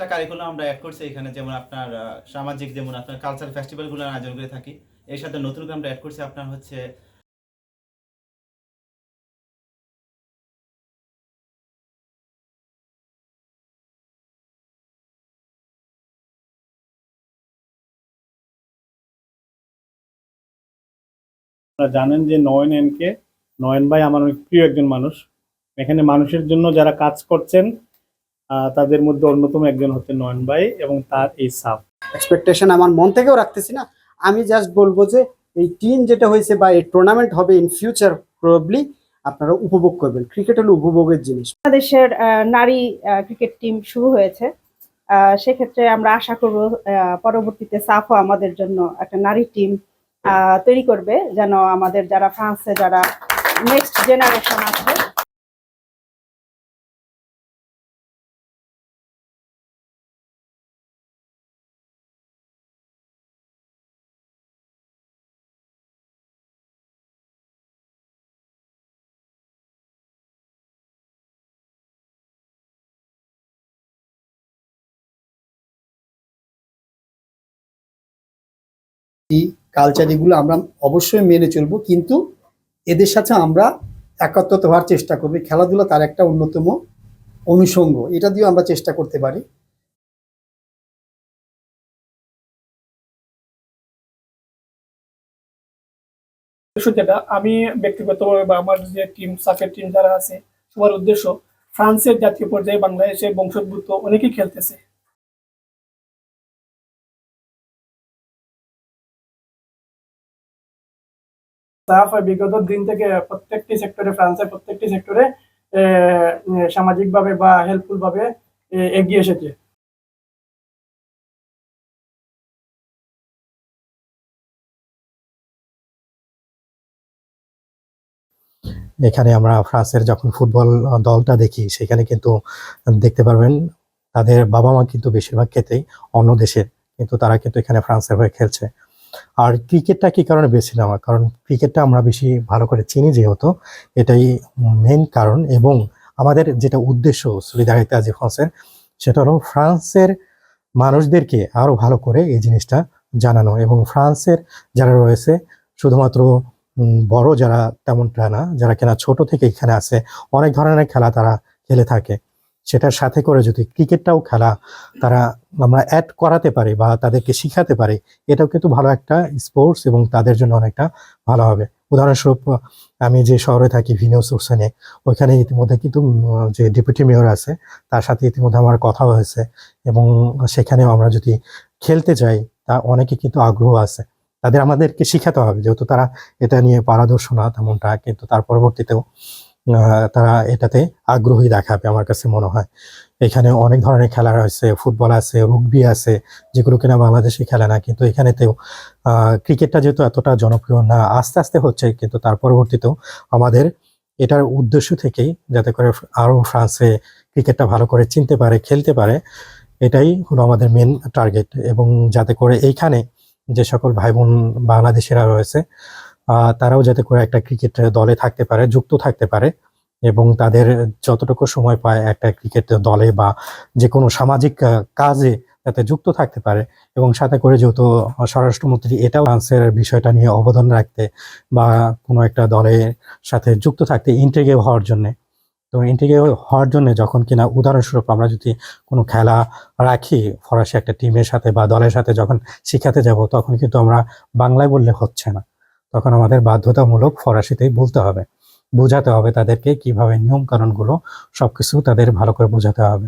Extra curriculum আমরা add করছি, এখানে যেমন আপনার সামাজিক, যেমন আপনার কালচার ফেস্টিভ্যালগুলো আয়োজন করে থাকি, এর সাথে নতুন আমরা অ্যাড করছি আপনার হচ্ছে জানেন যে নয়ন এনকে, নয়ন ভাই আমার প্রিয় একজন মানুষ। এখানে মানুষের জন্য যারা কাজ করছেন তাদের মধ্যে অন্যতম একজন হচ্ছে নয়ন ভাই এবং তার এই সাপ এক্সপেকটেশন আমার মন থেকেও রাখতেছি না। আমি জাস্ট বলব যে এই টিম যেটা হয়েছে বা এই টুর্নামেন্ট হবে ইন ফিউচার প্রবলি আপনারা উপভোগ করবেন। ক্রিকেট হলো উপভোগের জিনিস। বাংলাদেশের আহ, নারী আহ, ক্রিকেট টিম শুরু হয়েছে। আহ, সেক্ষেত্রে আমরা আশা করব আহ, পরবর্তীতে সাফও আমাদের জন্য একটা নারী টিম তৈরি করবে যেন আমাদের যারা ফ্রান্সে যারা নেক্সট জেনারেশন আছে কালচার এগুলো আমরা অবশ্যই মেনে চলবো, কিন্তু এদের সাথে আমরা একাত্মত হওয়ার চেষ্টা করব। খেলাধুলা তার একটা অন্যতম অনুষঙ্গ, এটা দিয়েও আমরা চেষ্টা করতে পারি। যেটা আমি ব্যক্তিগতভাবে বা আমার যে টিম সাফের টিম যারা আছে, সবার উদ্দেশ্য, ফ্রান্সের জাতীয় পর্যায়ে বাংলাদেশের বংশোদ্ভূত অনেকেই খেলতেছে। সাফ বিগত দিন থেকে প্রত্যেকটি সেক্টরে ফ্রান্সের প্রত্যেকটি সেক্টরে সামাজিকভাবে বা হেল্পফুল ভাবে এ, এগিয়ে এসেছে। এখানে আমরা ফ্রান্সের যখন ফুটবল দলটা দেখি সেখানে কিন্তু দেখতে পারবেন তাদের বাবা মা কিন্তু বেশিরভাগ ক্ষেত্রেই অন্য দেশের কিন্তু তারা কিন্তু এখানে ফ্রান্সের হয়ে খেলছে। আর ক্রিকেটটা কি কারণে বেছে নেওয়া কারণ ক্রিকেটটা আমরা বেশি ভালো করে চিনি যেহেতু, এটাই মেন কারণ এবং আমাদের যেটা উদ্দেশ্য সলিদারিতা যে ফ্রান্সের, সেটা হলো ফ্রান্সের মানুষদেরকে আরও ভালো করে এই জিনিসটা জানানো এবং ফ্রান্সের যারা রয়েছে, শুধুমাত্র বড় যারা তেমনটা না, যারা কিনা ছোট থেকে এখানে আছে অনেক ধরনের খেলা তারা খেলে থাকে। সেটার সাথে করে যদি ক্রিকেটটাও খেলা তারা আমরা অ্যাড করাতে পারি বা তাদেরকে শিখাতে পারি, এটাও কিন্তু ভালো একটা স্পোর্টস এবং তাদের জন্য অনেকটা ভালো হবে। উদাহরণস্বরূপ আমি যে শহরে থাকি ভিনিও সুরসানে ওইখানে ইতিমধ্যে কিন্তু যে ডেপুটি মেয়র আছে, তার সাথে ইতিমধ্যে আমার কথা হয়েছে এবং সেখানেও আমরা যদি খেলতে যাই, তা অনেকে কিন্তু আগ্রহ আছে। তাদের আমাদেরকে শিখাতে হবে, যেহেতু তারা এটা নিয়ে পারদর্শ না তেমনটা, কিন্তু তার পরবর্তীতেও তারা এটাতে আগ্রহী দেখাবে আমার কাছে মনে হয়। এখানে অনেক ধরনের খেলা রয়েছে, ফুটবল আছে, রুগবি আছে, যেগুলো কিনা বাংলাদেশে খেলে না, কিন্তু এখানেতেও ক্রিকেটটা যেহেতু এতটা জনপ্রিয় না, আস্তে আস্তে হচ্ছে, কিন্তু তার পরবর্তীতেও আমাদের এটার উদ্দেশ্য থেকেই যাতে করে আরও ফ্রান্সে ক্রিকেটটা ভালো করে চিনতে পারে, খেলতে পারে, এটাই হলো আমাদের মেন টার্গেট এবং যাতে করে এইখানে যে সকল ভাই বোন বাংলাদেশিরা রয়েছে তারাও যাতে করে একটা ক্রিকেট দলে থাকতে পারে, যুক্ত থাকতে পারে এবং তাদের যতটুকু সময় পায় একটা ক্রিকেট দলে বা যে কোনো সামাজিক কাজে যাতে যুক্ত থাকতে পারে এবং সাথে করে যেহেতু স্বরাষ্ট্রমন্ত্রী এটাও ফ্রান্সের বিষয়টা নিয়ে অবদান রাখতে বা কোনো একটা দলের সাথে যুক্ত থাকতে ইন্টিগ্রে হওয়ার জন্য। তো ইন্টিগ্রে হওয়ার জন্য যখন কিনা উদাহরণস্বরূপ আমরা যদি কোনো খেলা রাখি, ফরাসি একটা টিমের সাথে বা দলের সাথে যখন শিখাতে যাব, তখন কিন্তু আমরা বাংলায় বললে হচ্ছে না। তখন আমাদের বাধ্যতামূলক ফরাসিতেই বলতে হবে। বোঝাতে হবে তাদেরকে কীভাবে নিয়ম কানুনগুলো সবকিছু তাদের ভালো করে বোঝাতে হবে।